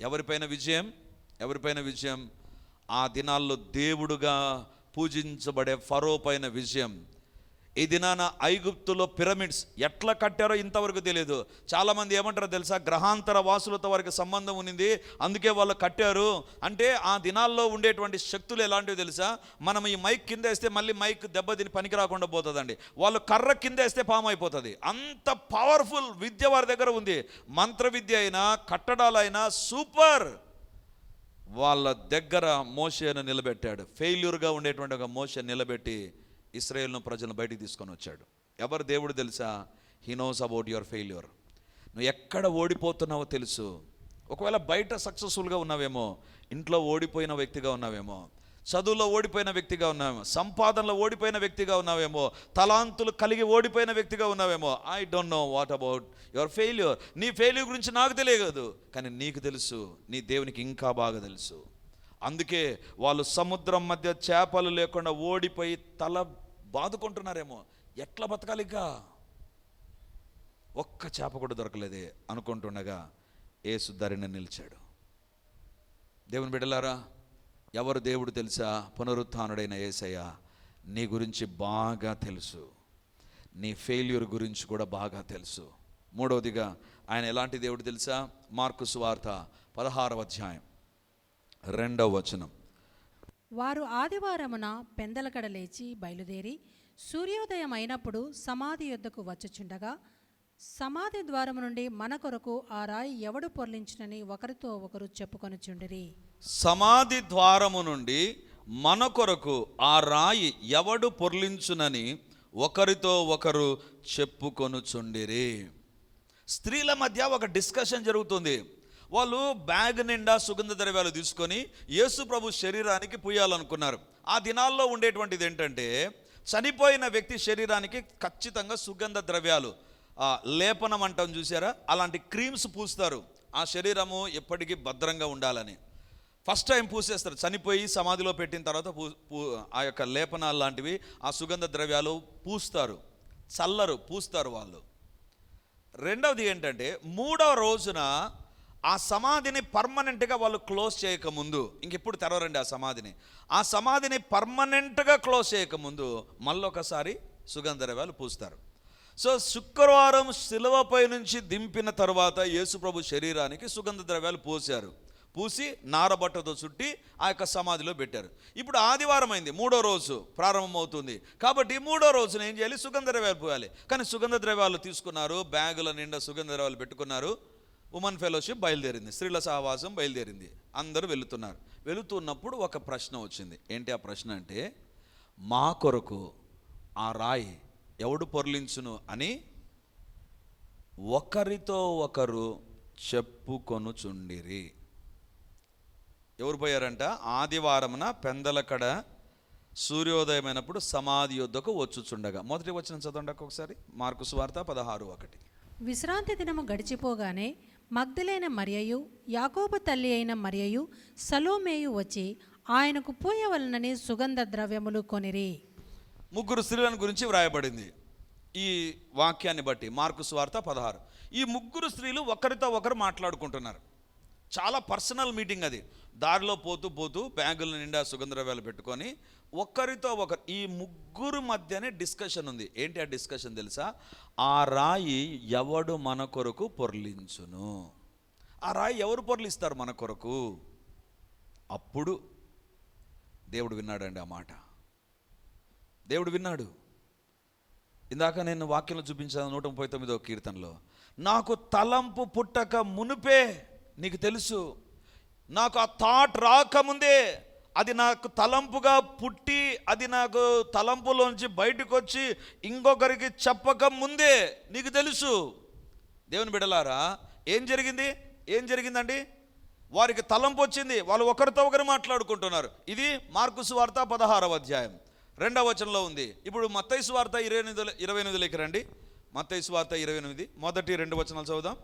ఎవరిపైన విజయం? ఎవరిపైన విజయం? ఆ దినాల్లో దేవుడుగా పూజించబడే ఫరో పైన విజయం. ఈ దినాన ఐగుప్తులో పిరమిడ్స్ ఎట్లా కట్టారో ఇంతవరకు తెలియదు చాలామంది ఏమంటారో తెలుసా? గ్రహాంతర వాసులతో వారికి సంబంధం ఉన్నింది. అందుకే వాళ్ళు కట్టారు. అంటే ఆ దినాల్లో ఉండేటువంటి శక్తులు ఎలాంటివి తెలుసా? మనం ఈ మైక్ కింద వేస్తే మళ్ళీ మైక్ దెబ్బతిని పనికి రాకుండా పోతుందండి. వాళ్ళు కర్ర కింద వేస్తే పాము అయిపోతుంది. అంత పవర్ఫుల్ విద్య వారి దగ్గర ఉంది. మంత్ర విద్య అయినా కట్టడాలైనా సూపర్! వాళ్ళ దగ్గర మోషేను నిలబెట్టాడు. ఫెయిల్యూర్గా ఉండేటువంటి ఒక మోషన్ నిలబెట్టి ఇస్రాయేల్ను ప్రజలను బయటికి తీసుకొని వచ్చాడు. ఎవరు దేవుడు తెలుసా? He knows about your failure నువ్వు ఎక్కడ ఓడిపోతున్నావో తెలుసు. ఒకవేళ బయట సక్సెస్ఫుల్గా ఉన్నావేమో ఇంట్లో ఓడిపోయిన వ్యక్తిగా ఉన్నావేమో చదువులో ఓడిపోయిన వ్యక్తిగా ఉన్నావేమో సంపాదనలో ఓడిపోయిన వ్యక్తిగా ఉన్నావేమో తలాంతులు కలిగి ఓడిపోయిన వ్యక్తిగా ఉన్నావేమో I don't know what about your failure నీ ఫెయిల్యూర్ గురించి నాకు తెలియదు. కానీ నీకు తెలుసు నీ దేవునికి ఇంకా బాగా తెలుసు. అందుకే వాళ్ళు సముద్రం మధ్య చేపలు లేకుండా ఓడిపోయి తల బాదుకుంటున్నారేమో. ఎట్లా బతకాలిగా ఒక్క చేప కూడా దొరకలేదే అనుకుంటుండగా ఏసు ధరిని నిలిచాడు. దేవుని బిడ్డలారా ఎవరు దేవుడు తెలుసా? పునరుత్డైన ఏసయ్య నీ గురించి బాగా తెలుసు. నీ ఫెయిల్యూర్ గురించి కూడా బాగా తెలుసు. మూడవదిగా ఆయన ఎలాంటి దేవుడు తెలుసా? మార్కు సువార్త పదహారవ అధ్యాయం. రెండవ వచనం. వారు ఆదివారమున పెందలకడ లేచి బయలుదేరి సూర్యోదయం అయినప్పుడు సమాధి యొద్దకు వచ్చుచుండగా సమాధి ద్వారము నుండి మన కొరకు ఆ రాయి ఎవడు పొర్లించునని ఒకరితో ఒకరు చెప్పుకొనుచుండిరి. సమాధి ద్వారము నుండి మన కొరకు ఆ రాయి ఎవడు పొర్లించునని ఒకరితో ఒకరు చెప్పుకొనుచుండిరి. స్త్రీల మధ్య ఒక డిస్కషన్ జరుగుతుంది. వాళ్ళు బ్యాగ్ నిండా సుగంధ ద్రవ్యాలు తీసుకొని యేసు ప్రభు శరీరానికి పూయాలనుకున్నారు. ఆ దినాల్లో ఉండేటువంటిది ఏంటంటే చనిపోయిన వ్యక్తి శరీరానికి ఖచ్చితంగా సుగంధ ద్రవ్యాలు లేపనం అంటాం చూసారా అలాంటి క్రీమ్స్ పూస్తారు. ఆ శరీరము ఎప్పటికీ భద్రంగా ఉండాలని. ఫస్ట్ టైం పూసేస్తారు. చనిపోయి సమాధిలో పెట్టిన తర్వాత పూ పూ ఆ యొక్క లేపనాలు లాంటివి ఆ సుగంధ ద్రవ్యాలు పూస్తారు. చల్లరు పూస్తారు వాళ్ళు. రెండవది ఏంటంటే మూడవ రోజున ఆ సమాధిని పర్మనెంట్గా వాళ్ళు క్లోజ్ చేయకముందు ఇంకెప్పుడు తెరవరండి ఆ సమాధిని? ఆ సమాధిని పర్మనెంట్గా క్లోజ్ చేయకముందు మళ్ళొకసారి సుగంధ ద్రవ్యాలు పూస్తారు. సో శుక్రవారం శిలువపై నుంచి దింపిన తర్వాత యేసుప్రభు శరీరానికి సుగంధ ద్రవ్యాలు పూసారు పూసి నారబట్టతో చుట్టి ఆ యొక్క సమాధిలో పెట్టారు. ఇప్పుడు ఆదివారం అయింది మూడో రోజు ప్రారంభమవుతుంది. కాబట్టి మూడో రోజున ఏం చేయాలి? సుగంధ ద్రవ్యాలు పోయాలి. కానీ సుగంధ ద్రవ్యాలు తీసుకున్నారు బ్యాగుల నిండా సుగంధ ద్రవ్యాలు పెట్టుకున్నారు. ఉమెన్ ఫెలోషిప్ బయలుదేరింది. స్త్రీల సహవాసం బయలుదేరింది. అందరూ వెళుతున్నారు. వెళుతున్నప్పుడు ఒక ప్రశ్న వచ్చింది. ఏంటి ఆ ప్రశ్న అంటే మా కొరకు ఆ రాయి ఎవడు పొర్లించును అని ఒకరితో ఒకరు చెప్పుకొనుచుండిరి. ఎవరు పోయారంట? ఆదివారమున పెందలకడ సూర్యోదయమైనప్పుడు సమాధి యుద్ధకు వచ్చుచుండగా. మొదటి వచ్చిన చదవండి ఒకసారి మార్కు సువార్త పదహారు ఒకటి. విశ్రాంతి దినము గడిచిపోగానే మగ్ధులైన మరియయు యాకోబు తల్లి అయిన మరియయు సలోమేయు వచ్చి ఆయనకు పూయవలనని సుగంధ ద్రవ్యములు కొనిరి. ముగ్గురు స్త్రీలను గురించి వ్రాయబడింది. ఈ వాక్యాన్ని బట్టి మార్కు స్వార్త పదహారు. ఈ ముగ్గురు స్త్రీలు ఒకరితో ఒకరు మాట్లాడుకుంటున్నారు. చాలా పర్సనల్ మీటింగ్ అది. దారిలో పోతూ పోతూ బ్యాగుల నిండా సుగంధ ద్రవ్యాలు పెట్టుకొని ఒకరితో ఒకరు ఈ ముగ్గురు మధ్యనే డిస్కషన్ ఉంది. ఏంటి ఆ డిస్కషన్ తెలుసా? ఆ రాయి ఎవడు మన కొరకు పొర్లించును? ఆ రాయి ఎవరు పొర్లిస్తారు మన కొరకు? అప్పుడు దేవుడు విన్నాడండి ఆ మాట. దేవుడు విన్నాడు. ఇందాక నేను వాక్యంలో చూపించాను నూట ముప్పై తొమ్మిదో కీర్తనలో నాకు తలంపు పుట్టక మునుపే నీకు తెలుసు. నాకు ఆ థాట్ రాకముందే అది నాకు తలంపుగా పుట్టి అది నాకు తలంపులోంచి బయటకు వచ్చి ఇంకొకరికి చెప్పక ముందే నీకు తెలుసు. దేవుని బిడలారా ఏం జరిగింది? ఏం జరిగిందండి? వారికి తలంపు వచ్చింది. వాళ్ళు ఒకరితో ఒకరు మాట్లాడుకుంటున్నారు. ఇది మార్కుసు వార్త పదహారవ అధ్యాయం. రెండవ వచనంలో ఉంది. ఇప్పుడు మత్తైసు వార్త ఇరవై ఎనిమిది ఇరవై ఎనిమిదిలోకి రండి. మత్తైసు వార్త ఇరవై ఎనిమిది. మొదటి రెండు వచనాలు చదువుదాం.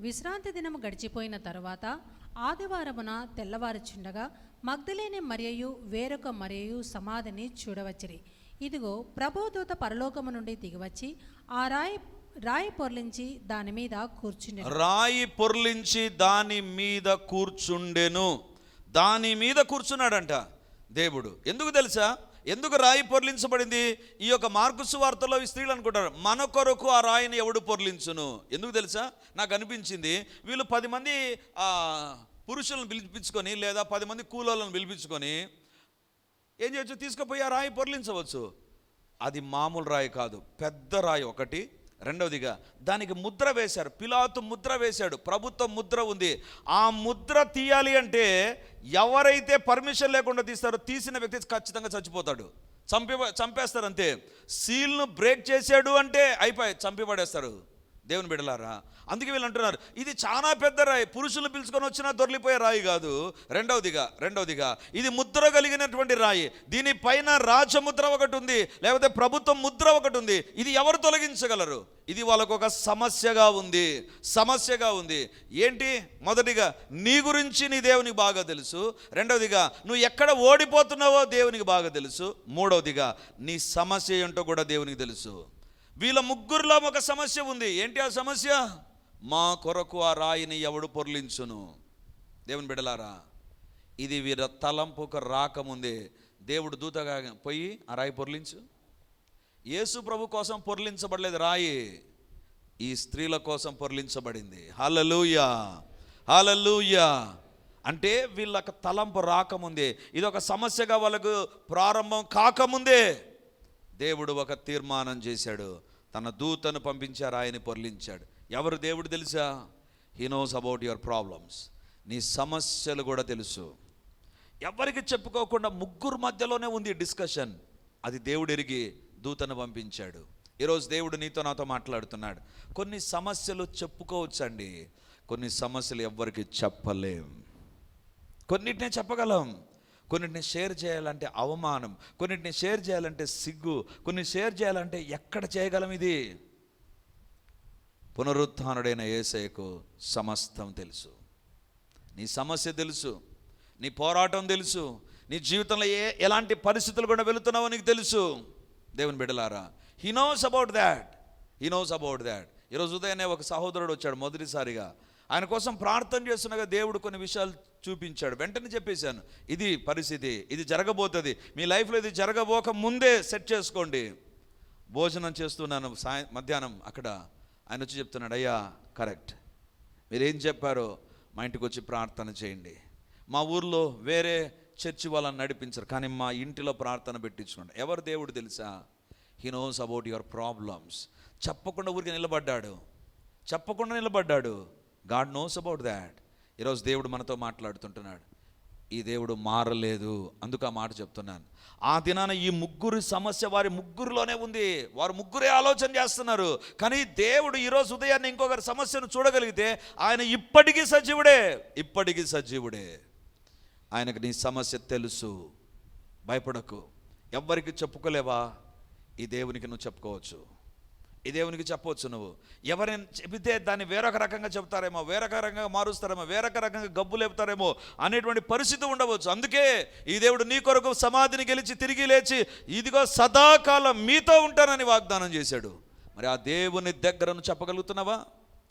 విశ్రాంతి దినము గడిచిపోయిన తరువాత ఆదివారమున తెల్లవారుచుండగా మగ్ధలేని మరియు వేరొక మరియు సమాధిని చూడవచ్చిరి. ఇదిగో ప్రభుదూత పరలోకము నుండి దిగివచ్చి ఆ రాయి రాయి పొర్లించి దాని మీద కూర్చుని రాయి పొర్లించి దాని మీద కూర్చుండెను. దాని మీద కూర్చున్నాడంట దేవుడు. ఎందుకు తెలుసా? ఎందుకు రాయి పొర్లించబడింది? ఈ యొక్క మార్కుసు వార్తలో ఈ స్త్రీలు అనుకుంటారు మన కొరకు ఆ రాయిని ఎవడు పొర్లించును? ఎందుకు తెలుసా? నాకు అనిపించింది వీళ్ళు పది మంది పురుషులను పిలిపించుకొని లేదా పది మంది కూలోళ్ళను పిలిపించుకొని ఏం చేయొచ్చు? తీసుకుపోయి ఆ రాయి పొర్లించవచ్చు. అది మామూలు రాయి కాదు పెద్ద రాయి ఒకటి రెండవదిగా దానికి ముద్ర వేశారు. పిలాతు ముద్ర వేశాడు. ప్రభుత్వ ముద్ర ఉంది. ఆ ముద్ర తీయాలి అంటే ఎవరైతే పర్మిషన్ లేకుండా తీస్తారో తీసిన వ్యక్తి ఖచ్చితంగా చచ్చిపోతాడు. చంపి చంపేస్తారు అంతే సీల్ను బ్రేక్ చేశాడు అంటే అయిపోయి చంపి పడేస్తారు. దేవుని బిడలారా అందుకే వీళ్ళు అంటున్నారు ఇది చాలా పెద్ద రాయి. పురుషులు పిలుచుకొని వచ్చినా దొరికిపోయే రాయి కాదు. రెండవదిగా రెండవదిగా ఇది ముద్ర కలిగినటువంటి రాయి. దీనిపైన రాజముద్ర ఒకటి ఉంది లేకపోతే ప్రభుత్వం ముద్ర ఒకటి ఉంది. ఇది ఎవరు తొలగించగలరు? ఇది వాళ్ళకు ఒక సమస్యగా ఉంది సమస్యగా ఉంది. ఏంటి? మొదటిగా నీ గురించి నీ దేవునికి బాగా తెలుసు. రెండవదిగా నువ్వు ఎక్కడ ఓడిపోతున్నావో దేవునికి బాగా తెలుసు. మూడవదిగా నీ సమస్య ఏంటో కూడా దేవునికి తెలుసు. వీళ్ళ ముగ్గురులో ఒక సమస్య ఉంది. ఏంటి ఆ సమస్య? మా కొరకు ఆ రాయిని ఎవడు పొర్లించును? దేవుని బిడలారా ఇది వీర తలంపుకు రాకముందే దేవుడు దూతగా పోయి ఆ రాయి పొర్లించు. యేసు ప్రభు కోసం పొర్లించబడలేదు రాయి ఈ స్త్రీల కోసం పొర్లించబడింది. హలలుయా హలలుయా అంటే వీళ్ళకి తలంపు రాకముందే ఇది ఒక సమస్యగా వాళ్ళకు ప్రారంభం కాకముందే దేవుడు ఒక తీర్మానం చేశాడు. తన దూతను పంపించారు ఆయన పొర్లించాడు. ఎవరు దేవుడు తెలుసా? He knows about your problems నీ సమస్యలు కూడా తెలుసు. ఎవరికి చెప్పుకోకుండా ముగ్గురు మధ్యలోనే ఉంది డిస్కషన్. అది దేవుడు ఎరిగి దూతను పంపించాడు. ఈరోజు దేవుడు నీతో నాతో మాట్లాడుతున్నాడు. కొన్ని సమస్యలు చెప్పుకోవచ్చండి. కొన్ని సమస్యలు ఎవ్వరికి చెప్పలేం. కొన్నిటినే చెప్పగలం. కొన్నిటిని షేర్ చేయాలంటే అవమానం కొన్నిటిని షేర్ చేయాలంటే సిగ్గు కొన్ని షేర్ చేయాలంటే ఎక్కడ చేయగలం ఇది? పునరుత్డైన ఏసయ్యకు సమస్తం తెలుసు. నీ సమస్య తెలుసు నీ పోరాటం తెలుసు నీ జీవితంలో ఏ ఎలాంటి పరిస్థితులు కూడా వెళుతున్నావో నీకు తెలుసు. దేవుని బిడలారా he knows about that he knows about that ఈరోజు ఉదయనే ఒక సహోదరుడు వచ్చాడు మొదటిసారిగా. ఆయన కోసం ప్రార్థన చేస్తుండగా దేవుడు కొన్ని విషయాలు చూపించాడు. వెంటనే చెప్పేశాను ఇది పరిస్థితి ఇది జరగబోతుంది మీ లైఫ్లో ఇది జరగబోక ముందే సెట్ చేసుకోండి. భోజనం చేస్తున్నాను సాయం మధ్యాహ్నం అక్కడ ఆయన వచ్చి చెప్తున్నాడు అయ్యా కరెక్ట్. మీరేం చెప్పారో మా ఇంటికి వచ్చి ప్రార్థన చేయండి. మా ఊర్లో వేరే చర్చి వాళ్ళని నడిపించరు కానీ మా ఇంటిలో ప్రార్థన పెట్టించుకోండి. ఎవరు దేవుడు తెలుసా? He knows about your problems చెప్పకుండా ఊరికి నిలబడ్డాడు. చెప్పకుండా నిలబడ్డాడు. గాడ్ నోస్ అబౌట్ దాట్ ఈరోజు దేవుడు మనతో మాట్లాడుతుంటున్నాడు. ఈ దేవుడు మారలేదు. అందుకు ఆ మాట చెప్తున్నాను. ఆ దినాన ఈ ముగ్గురు సమస్య వారి ముగ్గురులోనే ఉంది. వారు ముగ్గురే ఆలోచన చేస్తున్నారు. కానీ దేవుడు ఈరోజు ఉదయాన్నే ఇంకొకరి సమస్యను చూడగలిగితే ఆయన ఇప్పటికీ సజీవుడే. ఇప్పటికీ సజీవుడే. ఆయనకు నీ సమస్య తెలుసు. భయపడకు. ఎవ్వరికి చెప్పుకోలేవా? ఈ దేవునికి నువ్వు చెప్పుకోవచ్చు. ఈ దేవునికి చెప్పవచ్చు నువ్వు. ఎవరైనా చెబితే దాన్ని వేరొక రకంగా చెప్తారేమో వేరొక రకంగా మారుస్తారేమో వేరొక రకంగా గబ్బు లేపుతారేమో అనేటువంటి పరిస్థితి ఉండవచ్చు. అందుకే ఈ దేవుడు నీ కొరకు సమాధిని గెలిచి తిరిగి లేచి ఇదిగో సదాకాలం మీతో ఉంటానని వాగ్దానం చేశాడు. మరి ఆ దేవుని దగ్గరను చెప్పగలుగుతున్నావా?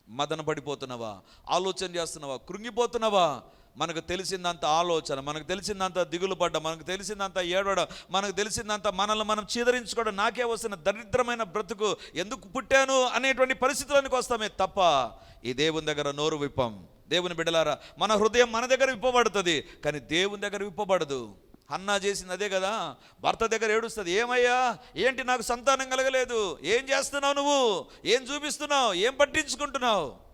మదన పడిపోతున్నావా ఆలోచన చేస్తున్నావా? కృంగిపోతున్నావా? మనకు తెలిసిందంత ఆలోచన మనకు తెలిసిందంత దిగులు పడ్డ మనకు తెలిసిందంత ఏడవడం మనకు తెలిసిందంత మనల్ని మనం చీదరించుకోవడం నాకే వస్తున్న దరిద్రమైన బ్రతుకు ఎందుకు పుట్టాను అనేటువంటి పరిస్థితులకు వస్తామే తప్ప ఈ దేవుని దగ్గర నోరు విప్పం. దేవుని బిడ్డలారా మన హృదయం మన దగ్గర విప్పబడుతుంది కానీ దేవుని దగ్గర విప్పబడదు. అన్నా చేసింది అదే కదా భర్త దగ్గర ఏడుస్తుంది ఏమయ్యా ఏంటి నాకు సంతానం కలగలేదు ఏం చేస్తున్నావు నువ్వు? ఏం చూపిస్తున్నావు? ఏం పట్టించుకుంటున్నావు?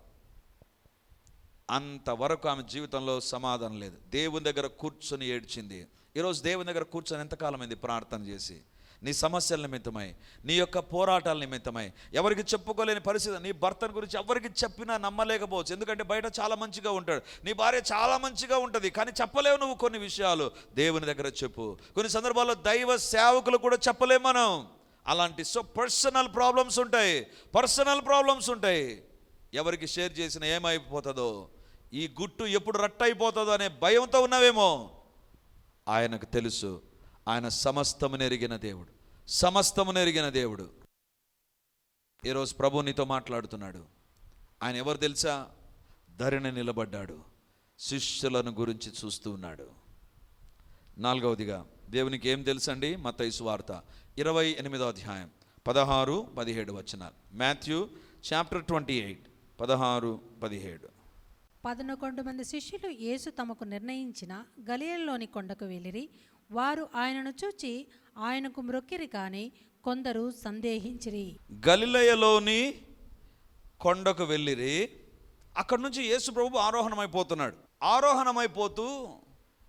అంతవరకు ఆమె జీవితంలో సమాధానం లేదు. దేవుని దగ్గర కూర్చొని ఏడ్చింది. ఈరోజు దేవుని దగ్గర కూర్చొని ఎంతకాలమైంది ప్రార్థన చేసి? నీ సమస్యల నిమిత్తమై నీ యొక్క పోరాటాల నిమిత్తమై. ఎవరికి చెప్పుకోలేని పరిస్థితి నీ భర్తను గురించి ఎవరికి చెప్పినా నమ్మలేకపోవచ్చు. ఎందుకంటే బయట చాలా మంచిగా ఉంటాడు. నీ భార్య చాలా మంచిగా ఉంటుంది. కానీ చెప్పలేవు నువ్వు కొన్ని విషయాలు. దేవుని దగ్గర చెప్పు. కొన్ని సందర్భాల్లో దైవ సేవకులు కూడా చెప్పలేము మనం. అలాంటి సో పర్సనల్ ప్రాబ్లమ్స్ ఉంటాయి. పర్సనల్ ప్రాబ్లమ్స్ ఉంటాయి. ఎవరికి షేర్ చేసిన ఏమైపోతుందో? ఈ గుట్టు ఎప్పుడు రట్టయిపోతుందో అనే భయంతో ఉన్నావేమో? ఆయనకు తెలుసు ఆయన సమస్తము నెరిగిన దేవుడు సమస్తము నెరిగిన దేవుడు. ఈరోజు ప్రభు నీతో మాట్లాడుతున్నాడు. ఆయన ఎవరు తెలుసా? ధరిని నిలబడ్డాడు శిష్యులను గురించి చూస్తూ ఉన్నాడు. నాలుగవదిగా దేవునికి ఏం తెలుసండి? మతైసు వార్త ఇరవై ఎనిమిదో అధ్యాయం పదహారు పదిహేడు వచనాలు. మాథ్యూ చాప్టర్ ట్వంటీ ఎయిట్ పదహారు పదిహేడు. పదనకొండు మంది శిష్యులు యేసు తమకు నిర్ణయించిన గలియల్లోని కొండకు వెళ్ళిరి. వారు ఆయనను చూచి ఆయనకు మ్రొక్కిరి కానీ కొందరు సందేహించిరి. గలిలయలోని కొండకు వెళ్ళిరి. అక్కడి నుంచి యేసు ప్రభు ఆరోహణమైపోతున్నాడు. ఆరోహణమైపోతూ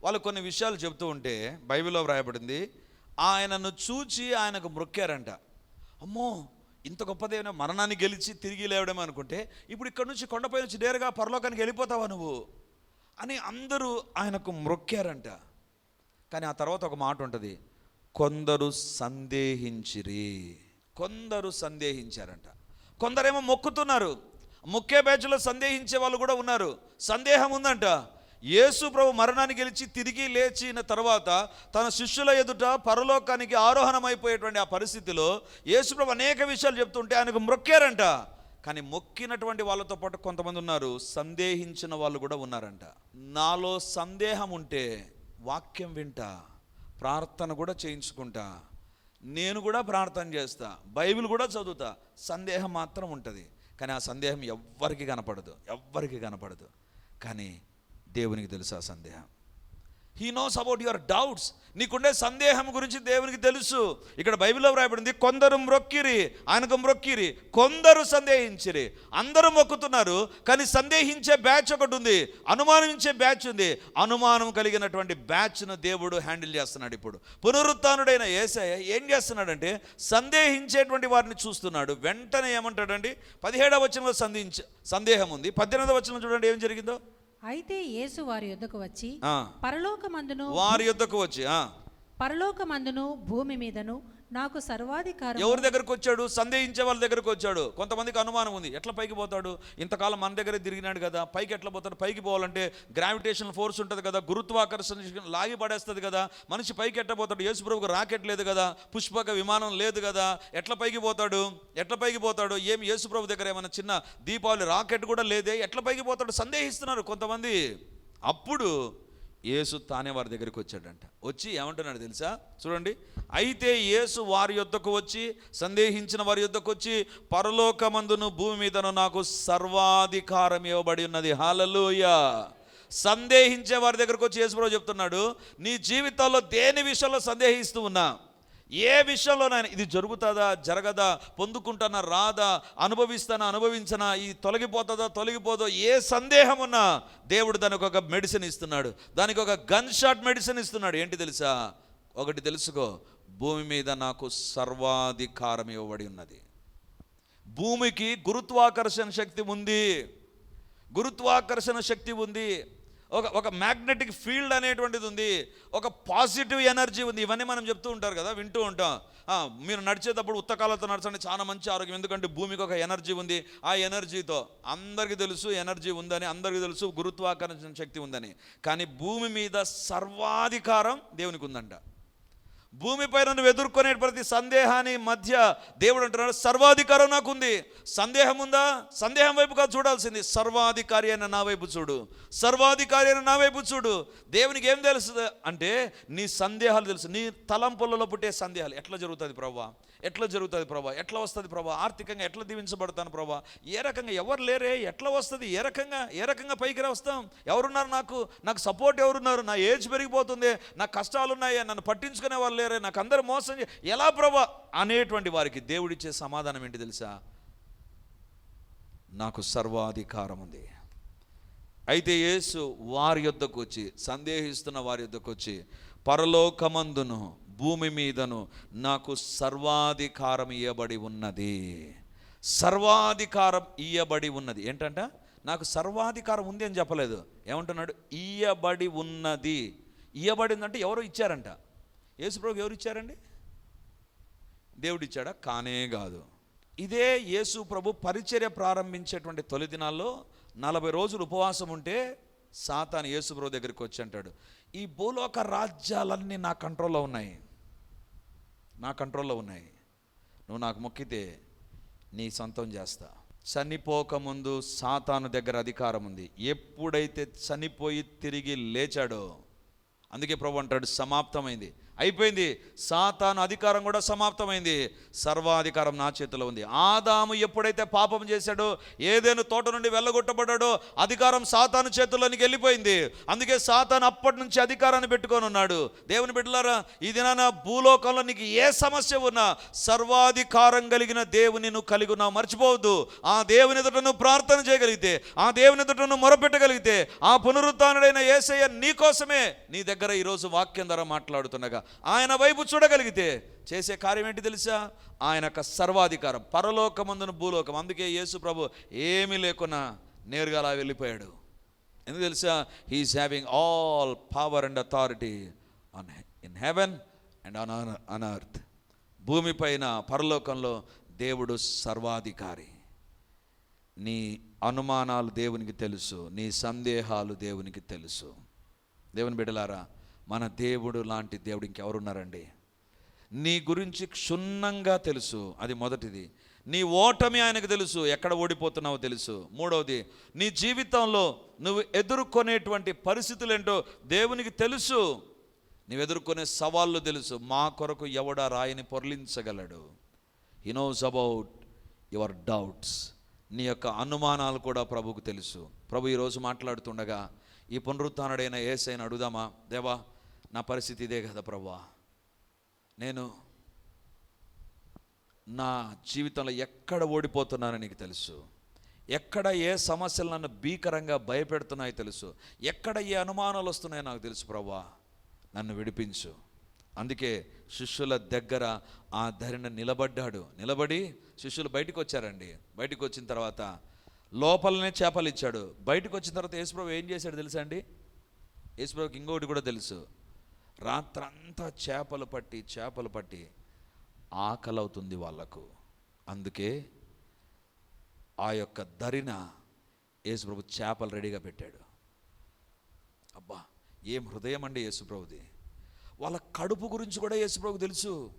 వాళ్ళు కొన్ని విషయాలు చెప్తూ ఉంటే బైబిల్లో వ్రాయబడింది. ఆయనను చూచి ఆయనకు మ్రొక్కారంట అమ్మో ఇంత గొప్పదేమైనా మరణాన్ని గెలిచి తిరిగి లేవడమే అనుకుంటే ఇప్పుడు ఇక్కడ నుంచి కొండపై నుంచి నేరుగా పరలోకానికి వెళ్ళిపోతావా నువ్వు? అని అందరూ ఆయనకు మొక్కారంట. కానీ ఆ తర్వాత ఒక మాట ఉంటుంది కొందరు సందేహించిరి. కొందరు సందేహించారంట. కొందరేమో మొక్కుతున్నారు. మొక్కే బ్యాచ్లో సందేహించే వాళ్ళు కూడా ఉన్నారు. సందేహం ఉందంట. యేసు ప్రభు మరణాన్ని గెలిచి తిరిగి లేచిన తర్వాత తన శిష్యుల ఎదుట పరలోకానికి ఆరోహణమైపోయేటువంటి ఆ పరిస్థితిలో యేసుప్రభు అనేక విషయాలు చెప్తుంటే ఆయనకు మొక్కారంట. కానీ మొక్కినటువంటి వాళ్ళతో పాటు కొంతమంది ఉన్నారు సందేహించిన వాళ్ళు కూడా ఉన్నారంట. నాలో సందేహం ఉంటే వాక్యం వింటా ప్రార్థన కూడా చేయించుకుంటా నేను కూడా ప్రార్థన చేస్తా బైబిల్ కూడా చదువుతా సందేహం మాత్రం ఉంటుంది. కానీ ఆ సందేహం ఎవ్వరికి కనపడదు ఎవ్వరికి కనపడదు. కానీ దేవునికి తెలుసు ఆ సందేహం. He knows about your doubts నీకుండే సందేహం గురించి దేవునికి తెలుసు. ఇక్కడ బైబిల్లో వ్రాయబడింది కొందరు మ్రొక్కిరి ఆయనకు మ్రొక్కిరి కొందరు సందేహించిరి. అందరూ మొక్కుతున్నారు కానీ సందేహించే బ్యాచ్ ఒకటి ఉంది అనుమానించే బ్యాచ్ ఉంది. అనుమానం కలిగినటువంటి బ్యాచ్ను దేవుడు హ్యాండిల్ చేస్తున్నాడు ఇప్పుడు. పునరుత్డైన ఏసయ ఏం చేస్తున్నాడంటే సందేహించేటువంటి వారిని చూస్తున్నాడు. వెంటనే ఏమంటాడండి? పదిహేడవ వచనంలో సందేహించ సందేహం ఉంది. పద్దెనిమిదవ వచనం చూడండి ఏం జరిగిందో. అయితే యేసు వారి యొద్దకు వచ్చి పరలోకమందును వారి యుద్ధకు వచ్చి పరలోకమందును భూమి మీదను నాకు సర్వాధికారం ఎవరి దగ్గరకు వచ్చాడు? సందేహించే వాళ్ళ దగ్గరకు వచ్చాడు. కొంతమందికి అనుమానం ఉంది. ఎట్లా పైకి పోతాడు? ఇంతకాలం మన దగ్గరే తిరిగినాడు కదా. పైకి ఎట్లా పోతాడు? పైకి పోవాలంటే గ్రావిటేషన్ ఫోర్స్ ఉంటుంది కదా. గురుత్వాకర్షణ లాగి పడేస్తుంది కదా. మనిషి పైకి ఎట్లా పోతాడు? యేసుప్రభుకు రాకెట్ లేదు కదా. పుష్పక విమానం లేదు కదా. ఎట్లా పైకి పోతాడు? ఎట్లా పైకి పోతాడు? ఏం యేసుప్రభు దగ్గర ఏమైనా చిన్న దీపావళి రాకెట్ కూడా లేదే? ఎట్లా పైకి పోతాడు? సందేహిస్తున్నారు కొంతమంది. అప్పుడు యేసు తానే వారి దగ్గరికి వచ్చాడంట. వచ్చి ఏమంటున్నాడు తెలుసా? చూడండి. అయితే యేసు వారి యొద్దకు వచ్చి సందేహించిన వారి యొద్దకు వచ్చి పరలోకమందును భూమి మీదను నాకు సర్వాధికారం ఇవ్వబడి ఉన్నది. హాలలోయ సందేహించే వారి దగ్గరకు వచ్చి యేసుప్రభు చెప్తున్నాడు నీ జీవితంలో దేని విషయంలో సందేహిస్తూ ఉన్నా ఏ విషయంలోనైనా ఇది జరుగుతుందా జరగదా పొందుకుంటానా రాదా అనుభవిస్తానా అనుభవించనా ఈ తొలగిపోతుందా తొలగిపోదో ఏ సందేహం ఉన్నా దేవుడు దానికి ఒక మెడిసిన్ ఇస్తున్నాడు. దానికి ఒక గన్ షాట్ మెడిసిన్ ఇస్తున్నాడు. ఏంటి తెలుసా? ఒకటి తెలుసుకో. భూమి మీద నాకు సర్వాధికారం ఇవ్వబడి ఉన్నది. భూమికి గురుత్వాకర్షణ శక్తి ఉంది. గురుత్వాకర్షణ శక్తి ఉంది. ఒక ఒక మ్యాగ్నెటిక్ ఫీల్డ్ అనేటువంటిది ఉంది. ఒక పాజిటివ్ ఎనర్జీ ఉంది. ఇవన్నీ మనం చెప్తూ ఉంటారు కదా వింటూ ఉంటాం. మీరు నడిచేటప్పుడు ఉత్తకాలతో నడచండి చాలా మంచి ఆరోగ్యం. ఎందుకంటే భూమికి ఒక ఎనర్జీ ఉంది. ఆ ఎనర్జీతో అందరికీ తెలుసు ఎనర్జీ ఉందని అందరికీ తెలుసు గురుత్వాకర్షణ శక్తి ఉందని. కానీ భూమి మీద సర్వాధికారం దేవునికి ఉందంట. భూమిపైన నువ్వు ఎదుర్కొనే ప్రతి సందేహాన్ని మధ్య దేవుడు అంటున్నాడు సర్వాధికారం నాకుంది. సందేహం ఉందా? సందేహం వైపుగా చూడాల్సింది. సర్వాధికారి అయిన నా వైపు చూడు. సర్వాధికారి అయిన నా వైపు చూడు. దేవునికి ఏం తెలుసు? అంటే నీ సందేహాలు తెలుసు. నీ తలంపులలో పుట్టే సందేహాలు. ఎట్లా జరుగుతుంది ప్రవ్వా? ఎట్లా జరుగుతుంది ప్రభా? ఎట్లా వస్తుంది ప్రభా? ఆర్థికంగా ఎట్లా దీవించబడతాను ప్రభా? ఏ రకంగా ఎవరు లేరే? ఎట్లా వస్తుంది? ఏ రకంగా ఏ రకంగా పైకి రా వస్తాం ఎవరున్నారు నాకు? నాకు సపోర్ట్ ఎవరున్నారు? నా ఏజ్ పెరిగిపోతుంది. నాకు కష్టాలు ఉన్నాయి నన్ను పట్టించుకునే వాళ్ళు లేరే. నాకు అందరు మోసం ఎలా ప్రభా? అనేటువంటి వారికి దేవుడిచ్చే సమాధానం ఏంటి తెలుసా? నాకు సర్వాధికారం ఉంది. అయితే యేసు వారి యొద్దకు వచ్చి సందేహిస్తున్న వారి యొద్దకు వచ్చి పరలోకమందును భూమి మీదను నాకు సర్వాధికారం ఇవ్వబడి ఉన్నది. సర్వాధికారం ఇయ్యబడి ఉన్నది. ఏంటంట? నాకు సర్వాధికారం ఉంది అని చెప్పలేదు. ఏమంటున్నాడు? ఇయ్యబడి ఉన్నది. ఇయ్యబడిందంటే ఎవరో ఇచ్చారంట. యేసుప్రభు ఎవరు ఇచ్చారండి? దేవుడు ఇచ్చాడా కానే కాదు. ఇదే యేసు ప్రభు పరిచర్య ప్రారంభించేటువంటి తొలి దినాల్లో నలభై రోజులు ఉపవాసం ఉంటే సాతాను యేసు ప్రభు దగ్గరికి వచ్చి అంటాడు ఈ భూలోక రాజ్యాలన్నీ నా కంట్రోల్లో ఉన్నాయి. నా కంట్రోల్లో ఉన్నాయి. నువ్వు నాకు మొక్కితే నీ సొంతం చేస్తా. చనిపోకముందు సాతాను దగ్గర అధికారం ఉంది. ఎప్పుడైతే చనిపోయి తిరిగి లేచాడో అందుకే ప్రభు అంటాడు సమాప్తమైంది. అయిపోయింది. సాతాను అధికారం కూడా సమాప్తమైంది. సర్వాధికారం నా చేతిలో ఉంది. ఆదాము ఎప్పుడైతే పాపం చేశాడో ఏదైనా తోట నుండి వెళ్ళగొట్టబడ్డాడో అధికారం సాతాను చేతుల్లోనికి వెళ్ళిపోయింది. అందుకే సాతాను అప్పటి నుంచి అధికారాన్ని పెట్టుకొని ఉన్నాడు. దేవుని బిడ్డలారా ఈ దినాన భూలోకంలో నీకు ఏ సమస్య ఉన్నా సర్వాధికారం కలిగిన దేవుని నువ్వు కలిగి ఉన్నావు మర్చిపోవద్దు. ఆ దేవుని ఎదుట నువ్వు ప్రార్థన చేయగలిగితే ఆ దేవుని ఎదుట నువ్వు మొరపెట్టగలిగితే ఆ పునరుత్డైన ఏసయ్య నీ కోసమే నీ దగ్గర ఈరోజు వాక్యం ద్వారా మాట్లాడుతుండగా ఆయన వైపు చూడగలిగితే చేసే కార్యం ఏంటి తెలుసా? ఆయన యొక్క సర్వాధికారం పరలోకమందున భూలోకం. అందుకే యేసు ప్రభు ఏమీ లేకున్నా నేరుగా అలా వెళ్ళిపోయాడు. ఎందుకు తెలుసా? He is having all power and authority on in heaven and on an earth భూమిపైన పరలోకంలో దేవుడు సర్వాధికారి. నీ అనుమానాలు దేవునికి తెలుసు నీ సందేహాలు దేవునికి తెలుసు. దేవుని బిడ్డలారా మన దేవుడు లాంటి దేవుడు ఇంకెవరున్నారండి నీ గురించి క్షుణ్ణంగా తెలుసు అది మొదటిది. నీ ఓటమి ఆయనకు తెలుసు ఎక్కడ ఓడిపోతున్నావో తెలుసు. మూడవది నీ జీవితంలో నువ్వు ఎదుర్కొనేటువంటి పరిస్థితులు ఏంటో దేవునికి తెలుసు. నువ్వు ఎదుర్కొనే సవాళ్ళు తెలుసు. మా కొరకు ఎవడా రాయిని పొరలించగలడు? He knows about your doubts నీ యొక్క అనుమానాలు కూడా ప్రభుకు తెలుసు. ప్రభు ఈరోజు మాట్లాడుతుండగా ఈ పునరుత్డైన ఏసైన అడుగుదామా? దేవా నా పరిస్థితి ఇదే కదా ప్రభా. నేను నా జీవితంలో ఎక్కడ ఓడిపోతున్నానో నీకు తెలుసు. ఎక్కడ ఏ సమస్యలు నన్ను భీకరంగా భయపెడుతున్నాయో తెలుసు. ఎక్కడ ఏ అనుమానాలు వస్తున్నాయో నాకు తెలుసు ప్రభా. నన్ను విడిపించు. అందుకే శిష్యుల దగ్గర ఆ ధరిన నిలబడ్డాడు. నిలబడి శిష్యులు బయటకు వచ్చారండి. బయటకు వచ్చిన తర్వాత లోపలనే చేపలు ఇచ్చాడు. బయటకు వచ్చిన తర్వాత యేసుప్రభు ఏం చేశాడు తెలుసా అండి? యేసుప్రభుకి ఇంకొకటి కూడా తెలుసు. రాత్రంతా చేపలు పట్టి చేపలు పట్టి ఆకలి అవుతుంది వాళ్ళకు. అందుకే ఆ యొక్క దరిన యేసుప్రభు చేపలు రెడీగా పెట్టాడు. అబ్బా ఏం హృదయం అండి యేసుప్రభుది. వాళ్ళ కడుపు గురించి కూడా యేసుప్రభుకు తెలుసు.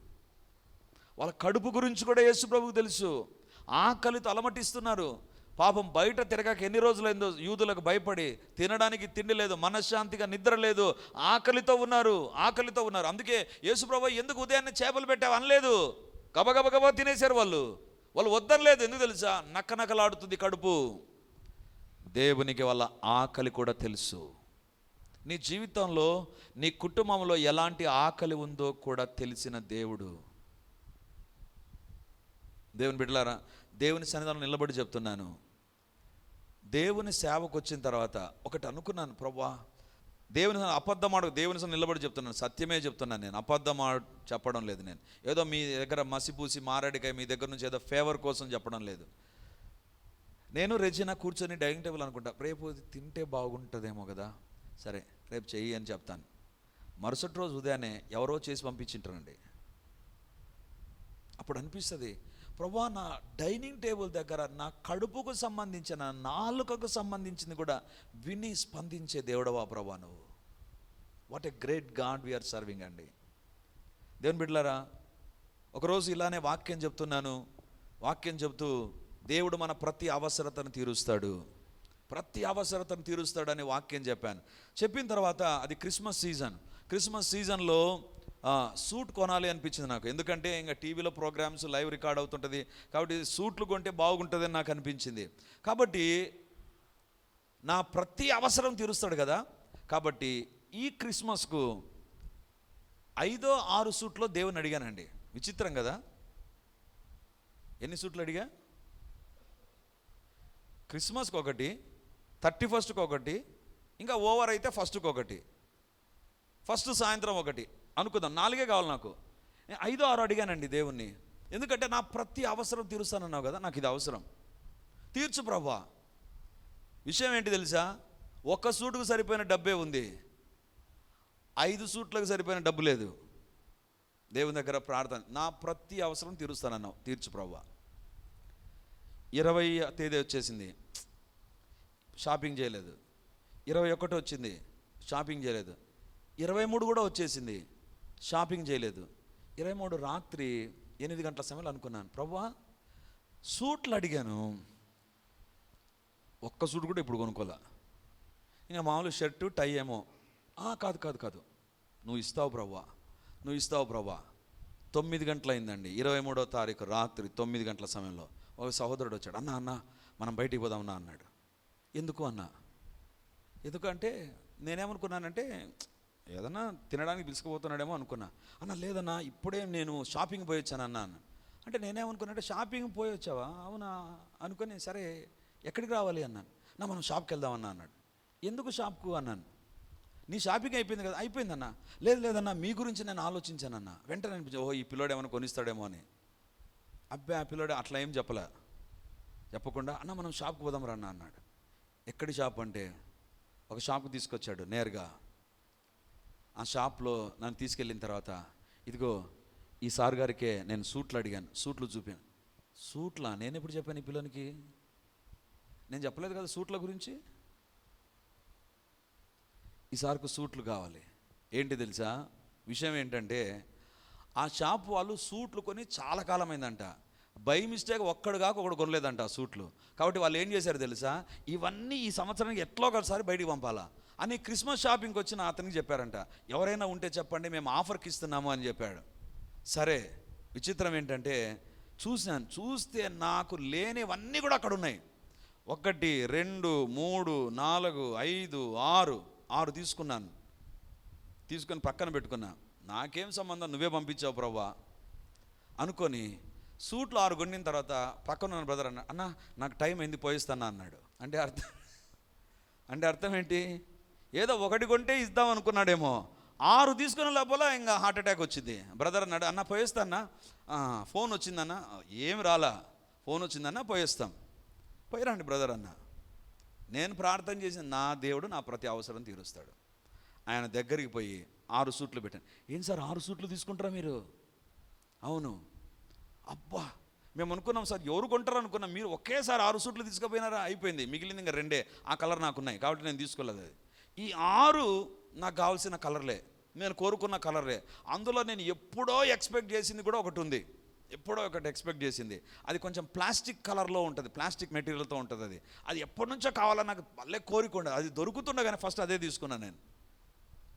వాళ్ళ కడుపు గురించి కూడా యేసుప్రభుకు తెలుసు. ఆకలితో అలమటిస్తున్నారు. పాపం బయట తిరగక ఎన్ని రోజులైందో యూదులకు భయపడి తినడానికి తిండి లేదు మనశ్శాంతిగా నిద్ర లేదు ఆకలితో ఉన్నారు ఆకలితో ఉన్నారు. అందుకే యేసుప్రభు ఎందుకు ఉదయాన్నే చేపలు పెట్టావు అనలేదు? గబగబగబా తినేశారు వాళ్ళు. వాళ్ళు వద్దనలేదు ఎందుకు తెలుసా? నక్క నకలాడుతుంది కడుపు. దేవునికి వాళ్ళ ఆకలి కూడా తెలుసు. నీ జీవితంలో నీ కుటుంబంలో ఎలాంటి ఆకలి ఉందో కూడా తెలిసిన దేవుడు. దేవుని బిడ్డలారా దేవుని సన్నిధానం నిలబడి చెప్తున్నాను. దేవుని సేవకు వచ్చిన తర్వాత ఒకటి అనుకున్నాను ప్రభా దేవుని సన్నిధానం అబద్ధం ఆడు దేవుని సన్నిధానం నిలబడి చెప్తున్నాను సత్యమే చెప్తున్నాను నేను. అబద్ధం ఆడు చెప్పడం లేదు నేను. ఏదో మీ దగ్గర మసిపూసి మారేడికాయ మీ దగ్గర నుంచి ఏదో ఫేవర్ కోసం చెప్పడం లేదు. నేను రెజినా కూర్చొని డైనింగ్ టేబుల్ అనుకుంటా రేపు తింటే బాగుంటుందేమో కదా సరే రేపు చెయ్యి అని చెప్తాను. మరుసటి రోజు ఉదయాన్నే ఎవరో చేసి పంపించింటారండి. అప్పుడు అనిపిస్తుంది ప్రభా నా డైనింగ్ టేబుల్ దగ్గర నా కడుపుకు సంబంధించిన నాలుకకు సంబంధించింది కూడా విని స్పందించే దేవుడవా ప్రభా నువ్వు? What a great God we are serving అండి. దేవుని బిడ్డలారా ఒకరోజు ఇలానే వాక్యం చెప్తున్నాను. వాక్యం చెప్తూ దేవుడు మన ప్రతి అవసరతను తీరుస్తాడు. ప్రతి అవసరతను తీరుస్తాడని వాక్యం చెప్పాను. చెప్పిన తర్వాత అది క్రిస్మస్ సీజన్. క్రిస్మస్ సీజన్లో సూట్ కొనాలి అనిపించింది నాకు. ఎందుకంటే ఇంకా టీవీలో ప్రోగ్రామ్స్ లైవ్ రికార్డ్ అవుతుంటుంది. కాబట్టి సూట్లు కొంటే బాగుంటుందని నాకు అనిపించింది. కాబట్టి నా ప్రతి అవసరం తీరుస్తాడు కదా. కాబట్టి ఈ క్రిస్మస్కు ఐదో ఆరు సూట్లో దేవుని అడిగానండి. విచిత్రం కదా. ఎన్ని సూట్లు అడిగా? క్రిస్మస్కి ఒకటి థర్టీ ఫస్ట్కి ఒకటి ఇంకా ఓవర్ అయితే ఫస్ట్కి ఒకటి ఫస్ట్ సాయంత్రం ఒకటి. అనుకుందాం. నాలుగే కావాలి నాకు. నేను ఐదో ఆరు అడిగానండి దేవుణ్ణి. ఎందుకంటే నా ప్రతి అవసరం తీరుస్తానన్నావు కదా నాకు ఇది అవసరం. తీర్చు ప్రభా విషయం ఏంటి తెలుసా? ఒక్క సూటుకు సరిపోయిన డబ్బే ఉంది. ఐదు సూట్లకు సరిపోయిన డబ్బు లేదు. దేవుని దగ్గర ప్రార్థన. నా ప్రతి అవసరం తీరుస్తానన్నావు. తీర్చు ప్రభా ఇరవై తేదీ వచ్చేసింది. షాపింగ్ చేయలేదు. ఇరవై ఒకటి వచ్చింది. షాపింగ్ చేయలేదు. ఇరవై మూడు కూడా వచ్చేసింది. షాపింగ్ చేయలేదు. ఇరవై మూడు రాత్రి ఎనిమిది గంటల సమయంలో అనుకున్నాను. ప్రభా సూట్లు అడిగాను. ఒక్క సూట్ కూడా ఇప్పుడు కొనుక్కోలే. ఇంకా మామూలు షర్టు టై ఏమో. "ఆ, కాదు కాదు కాదు. నువ్వు ఇస్తావు ప్రవ్వా నువ్వు ఇస్తావు ప్రవ్వా తొమ్మిది గంటలైందండి. ఇరవై మూడో తారీఖు రాత్రి తొమ్మిది గంటల సమయంలో ఒక సహోదరుడు వచ్చాడు. అన్న అన్న మనం బయటికి పోదామన్నా అన్నాడు. ఎందుకు అన్నా? ఎందుకంటే నేనేమనుకున్నానంటే ఏదన్నా తినడానికి పిలుచుకుపోతున్నాడేమో అనుకున్నా. అన్న లేదన్నా ఇప్పుడే నేను షాపింగ్ పోయొచ్చాను అన్నాను అంటే నేనేమనుకున్నానంటే షాపింగ్ పోయి వచ్చావా అవునా? అనుకుని సరే ఎక్కడికి రావాలి అన్నాను నా మనం షాప్కి వెళ్దామన్నా అన్నాడు. ఎందుకు షాప్కు అన్నాను? నీ షాపింగ్ అయిపోయింది కదా అయిపోయిందన్న. లేదు లేదన్నా మీ గురించి నేను ఆలోచించానన్న. వెంటనే అనిపించి ఓహో ఈ పిల్లోడు ఏమైనా కొనిస్తాడేమో అని. అబ్బే ఆ పిల్లోడు అట్లా ఏం చెప్పలే. చెప్పకుండా అన్న మనం షాప్కి పోదాం రన్న అన్నాడు. ఎక్కడి షాప్ అంటే? ఒక షాప్కి తీసుకొచ్చాడు నేరుగా. ఆ షాప్లో నన్ను తీసుకెళ్ళిన తర్వాత ఇదిగో ఈ సార్ గారికే నేను సూట్లు అడిగాను సూట్లు చూపాను. సూట్లా? నేను ఎప్పుడు చెప్పాను ఈ పిల్లనికి? నేను చెప్పలేదు కదా సూట్ల గురించి? ఈ సార్కు సూట్లు కావాలి. ఏంటి తెలుసా? విషయం ఏంటంటే ఆ షాప్ వాళ్ళు సూట్లు కొని చాలా కాలమైందంట. బై మిస్టేక్ ఒక్కడు కాక ఒకడు కొనలేదంట ఆ సూట్లు. కాబట్టి వాళ్ళు ఏం చేశారు తెలుసా? ఇవన్నీ ఈ సంవత్సరానికి ఎట్లా ఒకసారి బయటికి పంపాలా? అని క్రిస్మస్ షాపింగ్కి వచ్చిన అతనికి చెప్పారంట ఎవరైనా ఉంటే చెప్పండి మేము ఆఫర్కి ఇస్తున్నాము అని చెప్పాడు. సరే విచిత్రం ఏంటంటే చూశాను చూస్తే నాకు లేనివన్నీ కూడా అక్కడ ఉన్నాయి ఒకటి రెండు మూడు నాలుగు ఐదు ఆరు ఆరు తీసుకున్నాను. తీసుకొని పక్కన పెట్టుకున్నా. నాకేం సంబంధం? నువ్వే పంపించావు ప్రవ్వా అనుకొని సూట్లు ఆరు కొండిన తర్వాత పక్కన ఉన్న బ్రదర్ అన్న అన్న నాకు టైం అయింది పోయిస్తానా అన్నాడు. అంటే అర్థం అంటే అర్థం ఏంటి? ఏదో ఒకటి కొంటే ఇద్దాం అనుకున్నాడేమో. ఆరు తీసుకున్న లోపల ఇంకా హార్ట్ అటాక్ వచ్చింది. బ్రదర్ అన్నాడు అన్న పోయేస్తానా ఫోన్ వచ్చిందన్న. ఏం రాలా. ఫోన్ వచ్చిందన్న పోయేస్తాం. పోయిరండి బ్రదర్ అన్న. నేను ప్రార్థన చేసిన నా దేవుడు నా ప్రతి అవసరం తీరుస్తాడు. ఆయన దగ్గరికి పోయి ఆరు సూట్లు పెట్టాను. ఏం సార్ ఆరు సూట్లు తీసుకుంటారా మీరు? అవును. అబ్బా! మేము అనుకున్నాం సార్ ఎవరు కొంటారు అనుకున్నాం. మీరు ఒకేసారి ఆరు సూట్లు తీసుకుపోయినారా? అయిపోయింది మిగిలింది ఇంకా రెండే. ఆ కలర్ నాకు ఉన్నాయి కాబట్టి నేను తీసుకోలేదు అది. ఈ ఆరు నాకు కావాల్సిన కలర్లే. నేను కోరుకున్న కలర్లే. అందులో నేను ఎప్పుడో ఎక్స్పెక్ట్ చేసింది కూడా ఒకటి ఉంది. ఎప్పుడో ఒకటి ఎక్స్పెక్ట్ చేసింది. అది కొంచెం ప్లాస్టిక్ కలర్లో ఉంటుంది. ప్లాస్టిక్ మెటీరియల్తో ఉంటుంది అది. అది ఎప్పటి నుంచో కావాలని నాకు భలే కోరిక ఉండదు. అది దొరుకుతుండగానే ఫస్ట్ అదే తీసుకున్నాను నేను.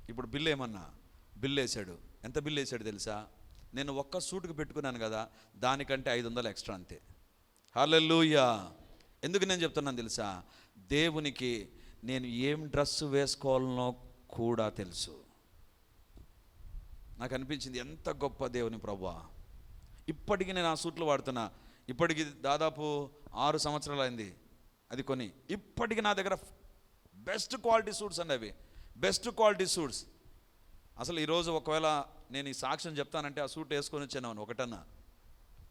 ఇప్పుడు బిల్ ఏమన్నా? బిల్ వేసాడు ఎంత బిల్ వేసాడు తెలుసా? నేను ఒక్క సూటుకు పెట్టుకున్నాను కదా దానికంటే ఐదు వందలు ఎక్స్ట్రా అంతే. హల్లెలూయా! ఎందుకు నేను చెప్తున్నాను తెలుసా? దేవునికి నేను ఏం డ్రెస్ వేసుకోవాలనో కూడా తెలుసు. నాకు అనిపించింది ఎంత గొప్ప దేవుని ప్రభా. ఇప్పటికీ నేను ఆ సూట్లు వాడుతున్నా. ఇప్పటికి దాదాపు ఆరు సంవత్సరాలు అయింది అది కొని. ఇప్పటికి నా దగ్గర బెస్ట్ క్వాలిటీ సూట్స్ అండి అవి బెస్ట్ క్వాలిటీ సూట్స్. అసలు ఈరోజు ఒకవేళ నేను ఈ సాక్ష్యం చెప్తానంటే ఆ సూట్ వేసుకొని వచ్చాను. ఒకటన్నా.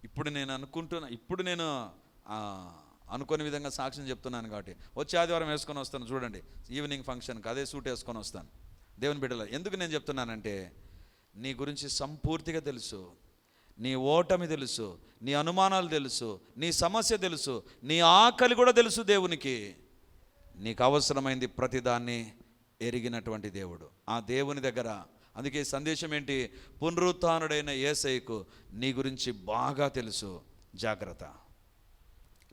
ఇప్పుడు నేను అనుకుంటున్నా. ఇప్పుడు నేను అనుకోని విధంగా సాక్ష్యం చెప్తున్నాను కాబట్టి. వచ్చే ఆదివారం వేసుకొని వస్తాను చూడండి. ఈవినింగ్ ఫంక్షన్కి అదే సూట్ వేసుకొని వస్తాను. దేవుని బిడ్డల ఎందుకు నేను చెప్తున్నానంటే నీ గురించి సంపూర్తిగా తెలుసు. నీ ఓటమి తెలుసు. నీ అనుమానాలు తెలుసు. నీ సమస్య తెలుసు. నీ ఆకలి కూడా తెలుసు దేవునికి. నీకు అవసరమైంది ప్రతిదాన్ని ఎరిగినటువంటి దేవుడు. ఆ దేవుని దగ్గర అందుకే సందేశం ఏంటి? పునరుత్డైన ఏసైకు నీ గురించి బాగా తెలుసు. జాగ్రత్త.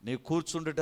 నీ కూర్చుండుట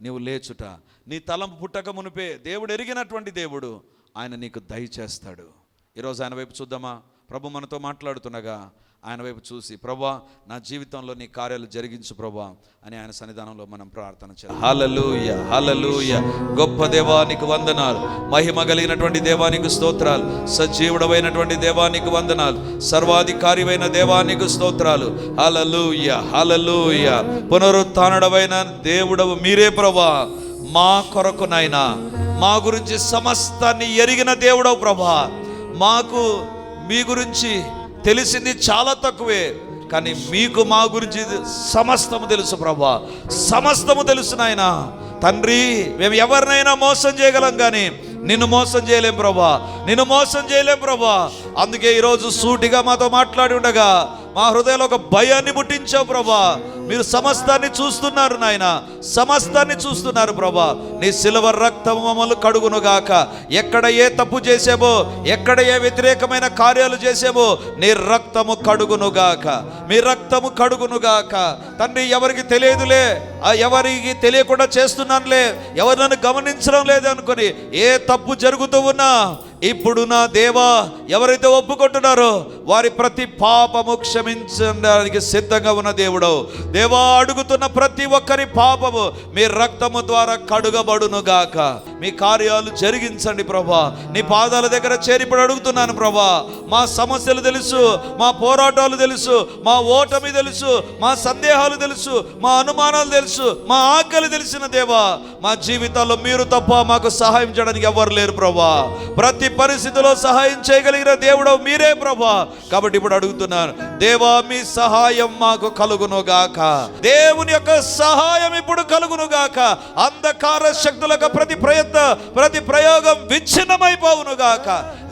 నీవు లేచుట. నీ తలంపు పుట్టక మునిపే దేవుడు ఎరిగినటువంటి దేవుడు ఆయన నీకు దయచేస్తాడు ఈరోజు ఆయన వైపు చూద్దామా? ప్రభు మనతో మాట్లాడుతుండగా ఆయన వైపు చూసి ప్రభా నా జీవితంలో నీ కార్యాలు జరిగించు ప్రభా అని ఆయన సన్నిధానంలో మనం ప్రార్థన చేయాలి హలలుయ హలలుయ గొప్ప దేవానికి వందనాలు. మహిమ కలిగినటువంటి దేవానికి స్తోత్రాలు. సజీవుడమైనటువంటి దేవానికి వందనాలు. సర్వాధికారివైన దేవానికి స్తోత్రాలు. హలలుయ హలలుయ పునరుత్డవైన దేవుడవు మీరే ప్రభా. మా కొరకునైనా మా గురించి సమస్తాన్ని ఎరిగిన దేవుడవు ప్రభా. మాకు మీ గురించి తెలిసింది చాలా తక్కువే కానీ మీకు మా గురించి సమస్తము తెలుసు ప్రభా. సమస్తము తెలుసు నాయన. తండ్రి మేము ఎవరినైనా మోసం చేయగలం కానీ నిన్ను మోసం చేయలేం ప్రభా. నిన్ను మోసం చేయలేం ప్రభా. అందుకే ఈరోజు సూటిగా మాతో మాట్లాడి ఉండగా మా హృదయంలో ఒక భయాన్ని పుట్టించావు ప్రభా. మీరు సమస్తాన్ని చూస్తున్నారు నాయన. సమస్తాన్ని చూస్తున్నారు ప్రభా. నీ సిలువ రక్తం మమ్మల్ని కడుగునుగాక. ఎక్కడ ఏ తప్పు చేసామో ఎక్కడ ఏ వ్యతిరేకమైన కార్యాలు చేసామో నీ రక్తము కడుగునుగాక. మీ రక్తము కడుగునుగాక. తండ్రి ఎవరికి తెలియదులే. ఆ ఎవరికి తెలియకుండా చేస్తున్నానులే. ఎవరు నన్ను గమనించడం లేదనుకొని ఏ తప్పు జరుగుతూ ఉన్నా ఇప్పుడు నా దేవా ఎవరైతే ఒప్పుకుంటున్నారో వారి ప్రతి పాపము క్షమించడానికి సిద్ధంగా ఉన్న దేవుడు. దేవా అడుగుతున్న ప్రతి ఒక్కరి పాపము మీ రక్తము ద్వారా కడుగబడును గాక మీ కార్యాలు జరిగించండి ప్రభా. నీ పాదాల దగ్గర చేరిపడి అడుగుతున్నాను ప్రభా. మా సమస్యలు తెలుసు మా పోరాటాలు తెలుసు మా ఓటమి తెలుసు మా సందేహాలు తెలుసు మా అనుమానాలు తెలుసు మా ఆకలి తెలిసిన దేవా మా జీవితాల్లో మీరు తప్ప మాకు సహాయం చేయడానికి ఎవరు లేరు ప్రభా. ప్రతి పరిస్థితిలో సహాయం చేయగలిగిన దేవుడు మీరే ప్రభా. కాబట్టి ఇప్పుడు అడుగుతున్నాను దేవా మీ సహాయం మాకు కలుగును గాక దేవుని యొక్క సహాయం ఇప్పుడు కలుగును గాక అంధకార శక్తులకు ప్రతి ప్రయత్న ప్రతి ప్రయోగం విచ్ఛిన్నమైపోవును గాక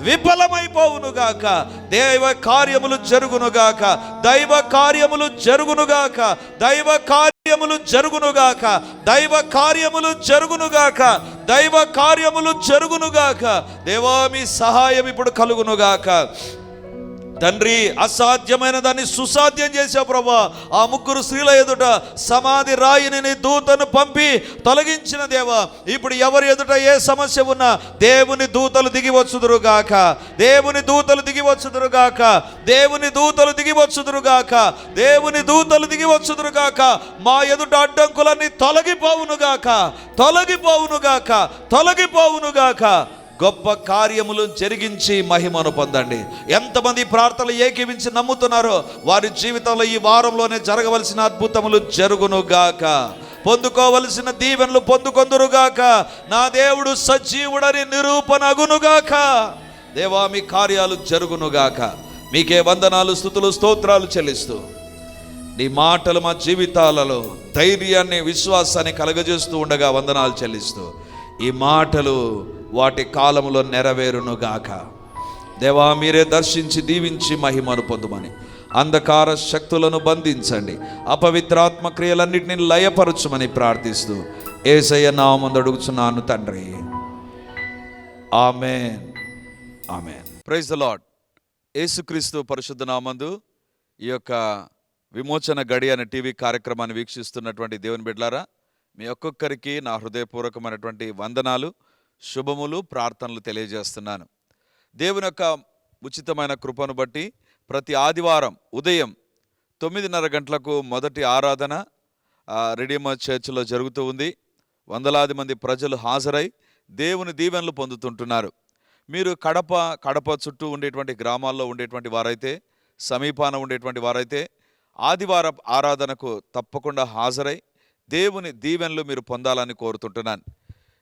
విఫలమైపోవును గాక దైవ కార్యములు జరుగును గాక దైవ కార్యములు జరుగును గాక దైవ కార్యములు జరుగును గాక దైవ కార్యములు జరుగును గాక దైవ కార్యములు జరుగును గాక దేవా మీ సహాయం ఇప్పుడు కలుగును గాక తండ్రి అసాధ్యమైన దాన్ని సుసాధ్యం చేశావు ప్రభా. ఆ ముగ్గురు స్త్రీల ఎదుట సమాధి రాయిని నీ దూతను పంపి తొలగించిన దేవా. ఇప్పుడు ఎవరి ఎదుట ఏ సమస్య ఉన్నా దేవుని దూతలు దిగి వచ్చుదురుగాక దేవుని దూతలు దిగి వచ్చుదురుగాక దేవుని దూతలు దిగి వచ్చుదురుగాక దేవుని దూతలు దిగి వచ్చుదురుగాక మా ఎదుట అడ్డంకులన్నీ తొలగిపోవునుగాక తొలగిపోవునుగాక తొలగిపోవునుగాక గొప్ప కార్యములు జరిగించి మహిమను పొందండి. ఎంతమంది ప్రార్థనలు ఏకీవించి నమ్ముతున్నారో వారి జీవితంలో ఈ వారంలోనే జరగవలసిన అద్భుతములు జరుగునుగాక. పొందుకోవలసిన దీవెనలు పొందుకొందురుగాక. నా దేవుడు సజీవుడని నిరూపణ అగునుగాక. దేవా మీ కార్యాలు జరుగునుగాక. మీకే వందనాలు స్థుతులు స్తోత్రాలు చెల్లిస్తూ నీ మాటలు మా జీవితాలలో ధైర్యాన్ని విశ్వాసాన్ని కలగజేస్తూ ఉండగా వందనాలు చెల్లిస్తూ ఈ మాటలు వాటి కాలంలో నెరవేరునుగాక దేవా మీరే దర్శించి దీవించి మహిమను పొందుమని. అంధకార శక్తులను బంధించండి. అపవిత్రాత్మ క్రియలన్నింటినీ లయపరచుమని ప్రార్థిస్తూ ఏసయ్య నామందు అడుగుచున్నాను తండ్రి. Amen. Amen. Praise the Lord Yesukristu పరిశుద్ధ నామందు ఈ యొక్క విమోచన గడి అనే టీవీ కార్యక్రమాన్ని వీక్షిస్తున్నటువంటి దేవుని బిడ్లారా మీ ఒక్కొక్కరికి నా హృదయపూర్వకమైనటువంటి వందనాలు. శుభములు ప్రార్థనలు తెలియజేస్తున్నాను. దేవుని యొక్క ఉచితమైన కృపను బట్టి ప్రతి ఆదివారం ఉదయం తొమ్మిదిన్నర గంటలకు మొదటి ఆరాధన ఆ, రెడీమర్ చర్చిలో జరుగుతూ ఉంది. వందలాది మంది ప్రజలు హాజరై దేవుని దీవెనలు పొందుతుంటున్నారు. మీరు కడప కడప చుట్టూ ఉండేటువంటి గ్రామాల్లో ఉండేటువంటి వారైతే సమీపాన ఉండేటువంటి వారైతే ఆదివారం ఆరాధనకు తప్పకుండా హాజరై దేవుని దీవెనలు మీరు పొందాలని కోరుతుంటున్నాను.